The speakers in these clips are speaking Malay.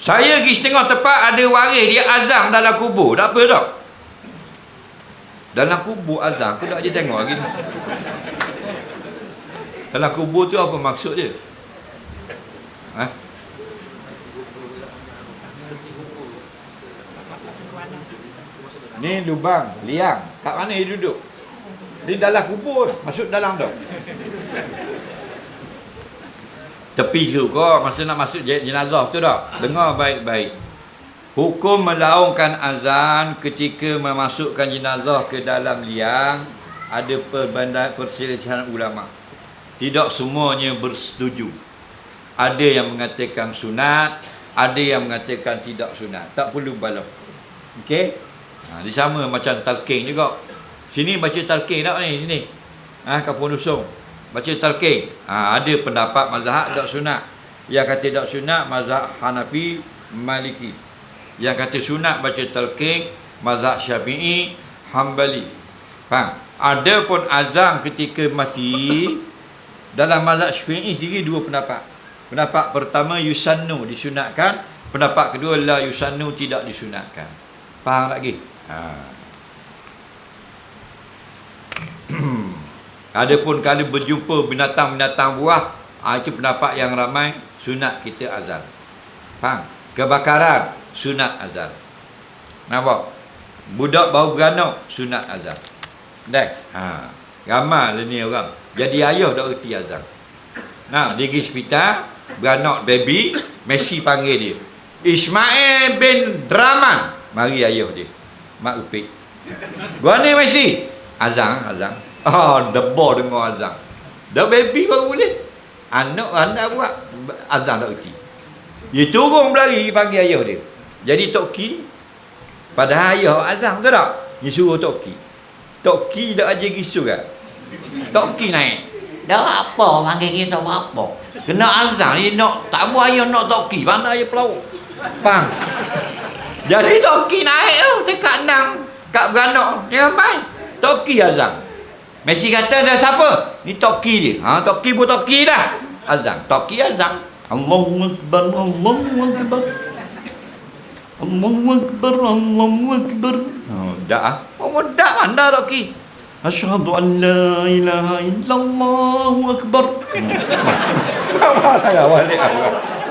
Saya pergi setengah tempat ada waris dia azam dalam kubur. Tak apa tak? Dalam kubur azam, aku tak je tengok lagi. Dalam kubur tu apa maksud dia? Ha? Ni lubang, liang. Kat mana dia duduk? Di dalam kubur, masuk dalam tu. Tepi tu kau masa nak masuk jenazah tu tak? Dengar baik-baik. Hukum melaungkan azan ketika memasukkan jenazah ke dalam liang ada perbandingan perselisihan ulama. Tidak semuanya bersetuju. Ada yang mengatakan sunat, ada yang mengatakan tidak sunat. Tak perlu balas. Okey? Ha, dia sama macam talqin juga. Sini baca talqin tak ni? Sini. Ha, kapun usung. Baca talqin. Ha, ada pendapat mazhab tak sunat. Yang kata tak sunat, mazhab Hanafi, Maliki. Yang kata sunat baca talqin, mazhab Syafi'i, Hambali. Faham? Ada pun azam ketika mati dalam mazhab Syafi'i sendiri dua pendapat. Pendapat pertama yusannu disunatkan, pendapat kedua la yusannu tidak disunatkan. Faham lagi? Ha. Adapun kalau berjumpa binatang-binatang buah, ha, itu pendapat yang ramai sunat kita azal. Faham? Kebakaran sunat azal. Nampak? Budak bau beranak sunat azal. Dah. Ha. Ramai lah ni orang. Jadi ayah dah reti azal. Nah, dia pergi hospital, beranak baby, Messi panggil dia. Ismail bin Draman. Mari ayah dia. Mak Upik. Gua ni Messi. Azang, Oh, debor dengar azang. Dah baby baru boleh. Anak anda buat azang tak reti. Dia turun berlari panggil ayah dia. Jadi Tok Ki padahal ayah azang tu tak? Dia suruh Tok Ki. Tok Ki dah ajar gisu kan? Tok Ki naik. Dah apa panggil kita apa? Kena azang dia nak tak mau ayah nak Tok Ki. Pandai ayah pelaut. Faham? Jadi Tok Ki naik tu dekat enam kat beranak. Ya mai. Tok Ki azang. Messi kata dah siapa? Ni Tok Ki dia. Ha Tok Ki pun Tok Ki dah. Azang. Tok Ki azang. Allahu Akbar, Allahu Akbar. Allahu Akbar, Allahu Akbar. Oh, dah ah. Oh, dah mana Tok Ki? Asyhadu an la ilaha illallah akbar. Ada balik.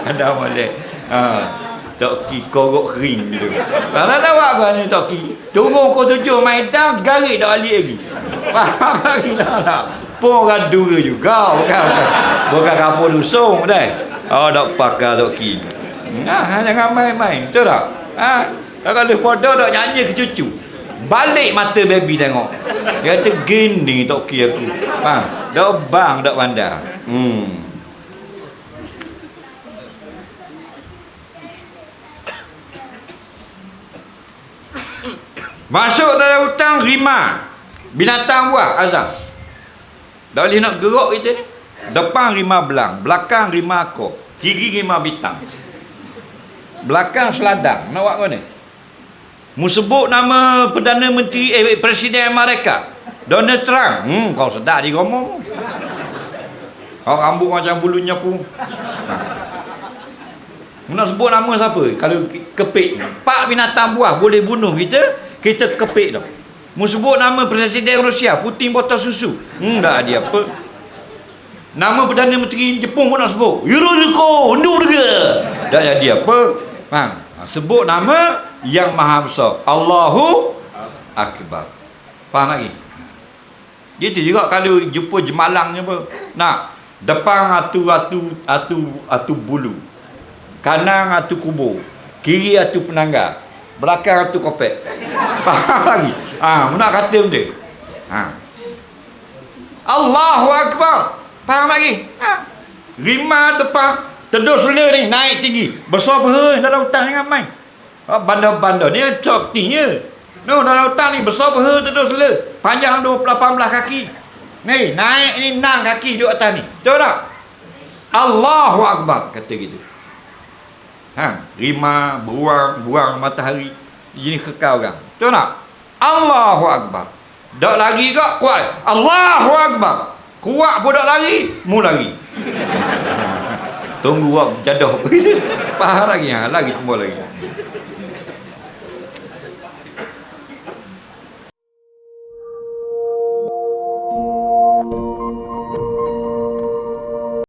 Ada balik. Ha. Tok Ki korok kering tu. Kalau buat kau ni Tok Ki. Turun kau tujuh main down, garik dah balik lagi. Faham lagi lah tak? Pun orang dura juga. Bukan, bukan. Bukan kapal usung dah. Oh, nak pakai Tok Ki. Nah, jangan main-main. Betul tak? Ha? Kalau bodoh tak nyanyi ke cucu. Balik mata baby tengok. Dia kata gini Tok Ki aku. Ha? Dah bang, dah pandai. Hmm. Masuk dalam hutang rima. Binatang buah azam. Tak boleh nak gerak kita ni. Depan rima belang, belakang rima akor, kiri rima bintang. Belakang seladang. Nak buat mana? Mu sebut nama Perdana Menteri eh, Presiden Amerika. Donald Trump. Hmm, kau sedap dia ngomong. Kau rambut macam bulu nyapu. Ha. Nak sebut nama siapa? Kalau kepik. Pak binatang buah boleh bunuh kita, kita kepik dah. Mu sebut nama Presiden Rusia, Putin botol susu. Hmm, dah dia apa? Nama Perdana Menteri Jepun pun nak sebut. Yuriko, undur dia. Dah jadi apa? Ha. Sebut nama yang maha besar. Allahu Akbar. Faham lagi? Gitu juga kalau jumpa jemalangnya apa? Nak depan atu atu atu atu bulu. Kanan atu kubur. Kiri atu penangga. Belakang atu kopek. Faham lagi? Ha, nak kata benda. Ha. Allahu Akbar. Faham lagi? Ha. Lima depan Tedus sela ni naik tinggi. Besar apa dalam hutan dengan main. Ha, bandar-bandar ni top tingginya. No, dalam hutan ni besar apa tedus sela. Panjang 18 kaki. Ni, naik ni 6 kaki duduk atas ni. Betul tak? Allahu Akbar kata gitu. Ha, rima, beruang, buang matahari. Jenis kekal orang. Betul tak? Allahu Akbar. Tak lagi kak kuat. Allahu Akbar. Kuat pun tak lari, mu lari. Tunggu wak jadah. Faham lagi ha, lagi semua lagi.